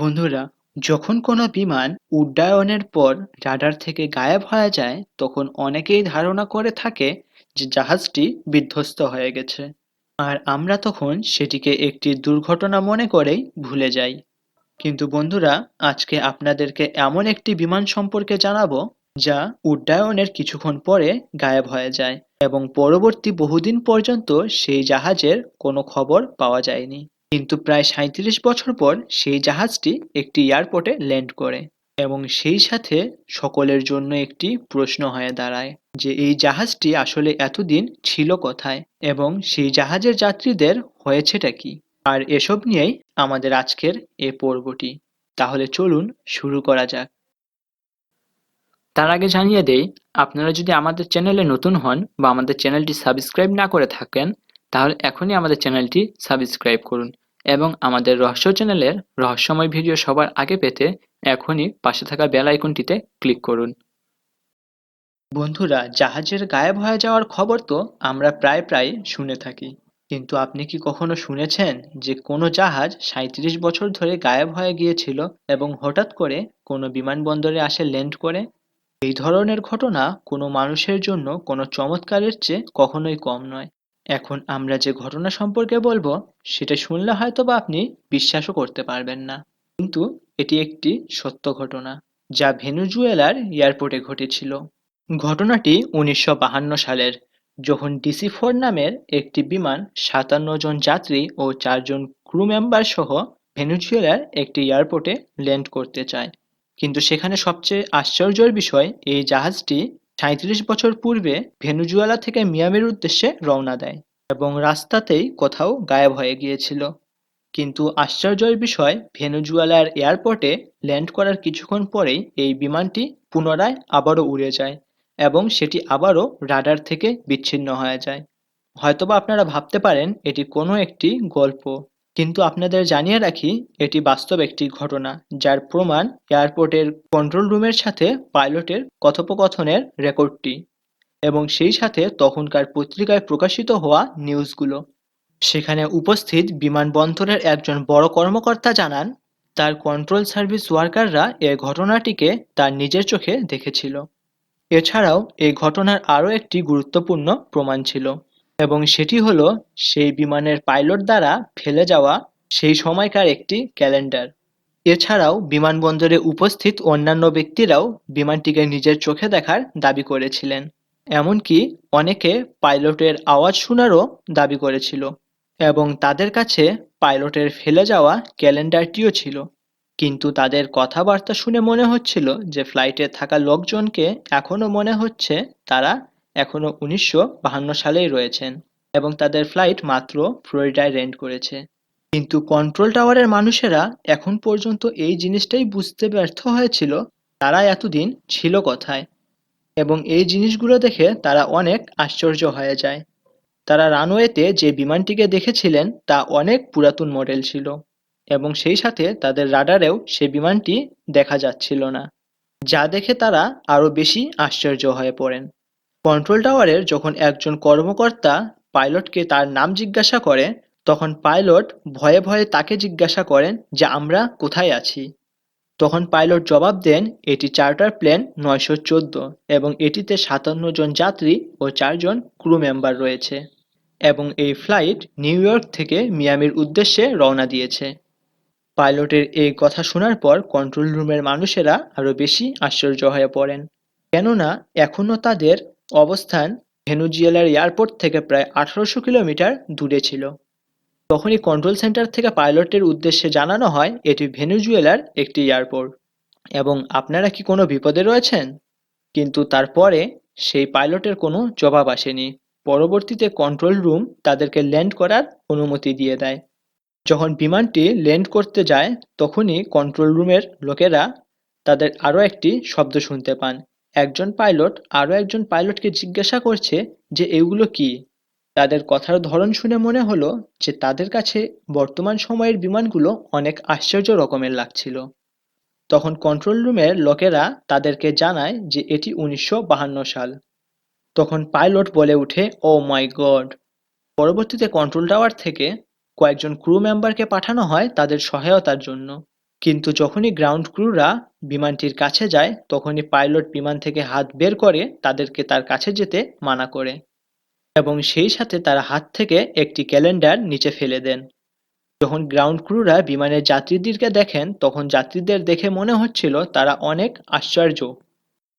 বন্ধুরা, যখন কোনো বিমান উড্ডয়নের পর রাডার থেকে গায়েব হয়ে যায়, তখন অনেকেই ধারণা করে থাকে যে জাহাজটি বিধ্বস্ত হয়ে গেছে। আর আমরা তখন সেটিকে একটি দুর্ঘটনা মনে করেই ভুলে যাই। কিন্তু বন্ধুরা, আজকে আপনাদেরকে এমন একটি বিমান সম্পর্কে জানাব, যা উড্ডয়নের কিছুক্ষণ পরে গায়েব হয়ে যায় এবং পরবর্তী বহুদিন পর্যন্ত সেই জাহাজের কোনো খবর পাওয়া যায়নি। কিন্তু প্রায় সাঁইত্রিশ বছর পর সেই জাহাজটি একটি এয়ারপোর্টে ল্যান্ড করে এবং সেই সাথে সকলের জন্য একটি প্রশ্ন হয়ে দাঁড়ায় যে এই জাহাজটি আসলে এতদিন ছিল কোথায় এবং সেই জাহাজের যাত্রীদের হয়েছেটা কি? আর এসব নিয়েই আমাদের আজকের এ পর্বটি। তাহলে চলুন শুরু করা যাক। তার আগে জানিয়ে দেই, আপনারা যদি আমাদের চ্যানেলে নতুন হন বা আমাদের চ্যানেলটি সাবস্ক্রাইব না করে থাকেন, তাহলে এখনই আমাদের চ্যানেলটি সাবস্ক্রাইব করুন। এবং আমাদের রহস্য চ্যানেলের রহস্যময় ভিডিও সবার আগে পেতে এখনই পাশে থাকা বেল আইকনটিতে ক্লিক করুন। বন্ধুরা, জাহাজের গায়েব হয়ে যাওয়ার খবর তো আমরা প্রায় প্রায় শুনে থাকি। কিন্তু আপনি কি কখনো শুনেছেন যে কোনো জাহাজ সাঁইত্রিশ বছর ধরে গায়েব হয়ে গিয়েছিল এবং হঠাৎ করে কোনো বিমানবন্দরে আসে ল্যান্ড করে? এই ধরনের ঘটনা কোনো মানুষের জন্য কোনো চমৎকারের চেয়ে কখনোই কম নয়। এখন আমরা যে ঘটনা সম্পর্কে বলব, সেটা শুনলে হয়তো বা আপনি বিশ্বাসও করতে পারবেন না। কিন্তু এটি একটি সত্য ঘটনা, যা ভেনুজুয়েলার এয়ারপোর্টে ঘটেছিল। ঘটনাটি উনিশশো সালের, যখন ডিসি ফোর নামের একটি বিমান সাতান্ন জন যাত্রী ও চারজন ক্রু মেম্বার সহ ভেনুজুয়েলার একটি এয়ারপোর্টে ল্যান্ড করতে চায়। কিন্তু সেখানে সবচেয়ে আশ্চর্যের বিষয়, এই জাহাজটি সাঁইত্রিশ বছর পূর্বে ভেনুজুয়েলা থেকে মিয়ামির উদ্দেশ্যে রওনা দেয় এবং রাস্তাতেই কোথাও গায়েব হয়ে গিয়েছিল। কিন্তু আশ্চর্যের বিষয়, ভেনুজুয়েলার এয়ারপোর্টে ল্যান্ড করার কিছুক্ষণ পরেই এই বিমানটি পুনরায় আবারও উড়ে যায় এবং সেটি আবারও রাডার থেকে বিচ্ছিন্ন হয়ে যায়। হয়তোবা আপনারা ভাবতে পারেন, এটি কোনো একটি গল্প। কিন্তু আপনাদের জানিয়ে রাখি, এটি বাস্তব একটি ঘটনা, যার প্রমাণ এয়ারপোর্টের কন্ট্রোল রুমের সাথে পাইলটের কথোপকথনের রেকর্ডটি এবং সেই সাথে তখনকার পত্রিকায় প্রকাশিত হওয়া নিউজগুলো। সেখানে উপস্থিত বিমানবন্দরের একজন বড় কর্মকর্তা জানান, তার কন্ট্রোল সার্ভিস ওয়ার্কাররা এ ঘটনাটিকে তার নিজের চোখে দেখেছিল। এছাড়াও এই ঘটনার আরও একটি গুরুত্বপূর্ণ প্রমাণ ছিল। এবং সেটি হলো সেই বিমানের পাইলট দ্বারা ফেলে যাওয়া সেই সময়কার একটি ক্যালেন্ডার। এছাড়াও বিমানবন্দরে উপস্থিত অন্যান্য ব্যক্তিরাও বিমানটিকে নিজের চোখে দেখার দাবি করেছিলেন। এমনকি অনেকে পাইলটের আওয়াজ শোনারও দাবি করেছিল এবং তাদের কাছে পাইলটের ফেলে যাওয়া ক্যালেন্ডারটিও ছিল। কিন্তু তাদের কথাবার্তা শুনে মনে হচ্ছিল যে ফ্লাইটে থাকা লোকজনকে এখনও মনে হচ্ছে তারা এখনও উনিশশো বাহান্ন সালেই রয়েছেন এবং তাদের ফ্লাইট মাত্র ফ্লোরিডায় রেন্ট করেছে। কিন্তু কন্ট্রোল টাওয়ারের মানুষেরা এখন পর্যন্ত এই জিনিসটাই বুঝতে ব্যর্থ হয়েছিল, তারা এতদিন ছিল কথায়? এবং এই জিনিসগুলো দেখে তারা অনেক আশ্চর্য হয়ে যায়। তারা রানওয়েতে যে বিমানটিকে দেখেছিলেন, তা অনেক পুরাতন মডেল ছিল এবং সেই সাথে তাদের রাডারেও সে বিমানটি দেখা যাচ্ছিল না, যা দেখে তারা আরও বেশি আশ্চর্য হয়ে পড়েন। কন্ট্রোল টাওয়ারের যখন একজন কর্মকর্তা পাইলটকে তার নাম জিজ্ঞাসা করে, তখন পাইলট ভয়ে ভয়ে তাকে জিজ্ঞাসা করেন যে, আমরা কোথায় আছি? তখন পাইলট জবাব দেন, এটি চার্টার প্লেন নয়শো চোদ্দ এবং এটিতে সাতান্ন জন যাত্রী ও চারজন ক্রু মেম্বার রয়েছে এবং এই ফ্লাইট নিউ ইয়র্ক থেকে মিয়ামির উদ্দেশ্যে রওনা দিয়েছে। পাইলটের এই কথা শোনার পর কন্ট্রোল রুমের মানুষেরা আরও বেশি আশ্চর্য হয়ে পড়েন। কেননা, এখনও তাদের অবস্থান ভেনুজিয়েলার এয়ারপোর্ট থেকে প্রায় আঠারোশো কিলোমিটার দূরে ছিল। তখনই কন্ট্রোল সেন্টার থেকে পাইলটের উদ্দেশ্যে জানানো হয়, এটি ভেনুজুয়েলার একটি এয়ারপোর্ট। এবং আপনারা কি কোনো বিপদে রয়েছেন? কিন্তু তারপরে সেই পাইলটের কোনো জবাব আসেনি। পরবর্তীতে কন্ট্রোল রুম তাদেরকে ল্যান্ড করার অনুমতি দিয়ে দেয়। যখন বিমানটি ল্যান্ড করতে যায়, তখনই কন্ট্রোল রুমের লোকেরা তাদের আরও একটি শব্দ শুনতে পান। একজন পাইলট আরও একজন পাইলটকে জিজ্ঞাসা করছে যে এগুলো কি? তাদের কথার ধরন শুনে মনে হলো যে তাদের কাছে বর্তমান সময়ের বিমানগুলো অনেক আশ্চর্য রকমের লাগছিল। তখন কন্ট্রোল রুমের লোকেরা তাদেরকে জানায় যে এটি উনিশশো বাহান্ন সাল। তখন পাইলট বলে উঠে ও মাই গড পরবর্তীতে কন্ট্রোল টাওয়ার থেকে কয়েকজন ক্রু মেম্বারকে পাঠানো হয় তাদের সহায়তার জন্য। কিন্তু যখনই গ্রাউন্ড ক্রুরা বিমানটির কাছে যায়, তখনই পাইলট বিমান থেকে হাত বের করে তাদেরকে তার কাছে যেতে মানা করে এবং সেই সাথে তার হাত থেকে একটি ক্যালেন্ডার নিচে ফেলে দেন। যখন গ্রাউন্ড ক্রুরা বিমানের যাত্রীদেরকে দেখেন, তখন যাত্রীদের দেখে মনে হচ্ছিল তারা অনেক আশ্চর্য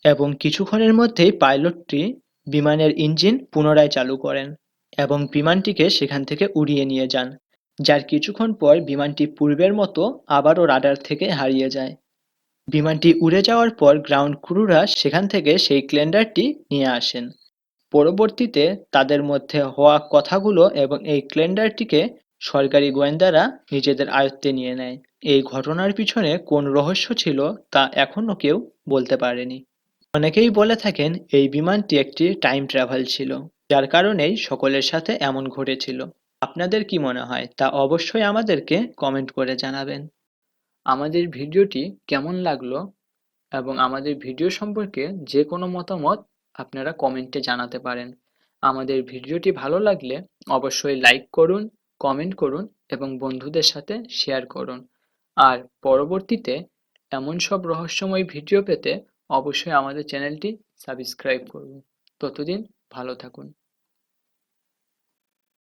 এবং কিছুক্ষণের মধ্যেই পাইলটটি বিমানের ইঞ্জিন পুনরায় চালু করেন এবং বিমানটিকে সেখান থেকে উড়িয়ে নিয়ে যান। যার কিছুক্ষণ পর বিমানটি পূর্বের মতো আবারও রাডার থেকে হারিয়ে যায়। বিমানটি উড়ে যাওয়ার পর গ্রাউন্ড ক্রুরা সেখান থেকে সেই ক্যালেন্ডারটি নিয়ে আসেন। পরবর্তীতে তাদের মধ্যে হওয়া কথাগুলো এবং এই ক্যালেন্ডারটিকে সরকারি গোয়েন্দারা নিজেদের আয়ত্তে নিয়ে নেয়। এই ঘটনার পিছনে কোন রহস্য ছিল তা এখনও কেউ বলতে পারেনি। অনেকেই বলে থাকেন এই বিমানটি একটি টাইম ট্রাভেল ছিল, যার কারণেই সকলের সাথে এমন ঘটেছিল। আপনাদের কি মনে হয় তা অবশ্যই আমাদেরকে কমেন্ট করে জানাবেন। আমাদের ভিডিওটি কেমন লাগল এবং আমাদের ভিডিও সম্পর্কে যে কোনো মতামত আপনারা কমেন্টে জানাতে পারেন। আমাদের ভিডিওটি ভালো লাগলে অবশ্যই লাইক করুন কমেন্ট করুন এবং বন্ধুদের সাথে শেয়ার করুন। আর পরবর্তীতে এমন সব রহস্যময় ভিডিও পেতে অবশ্যই আমাদের চ্যানেলটি সাবস্ক্রাইব করুন। ততদিন ভালো থাকুন।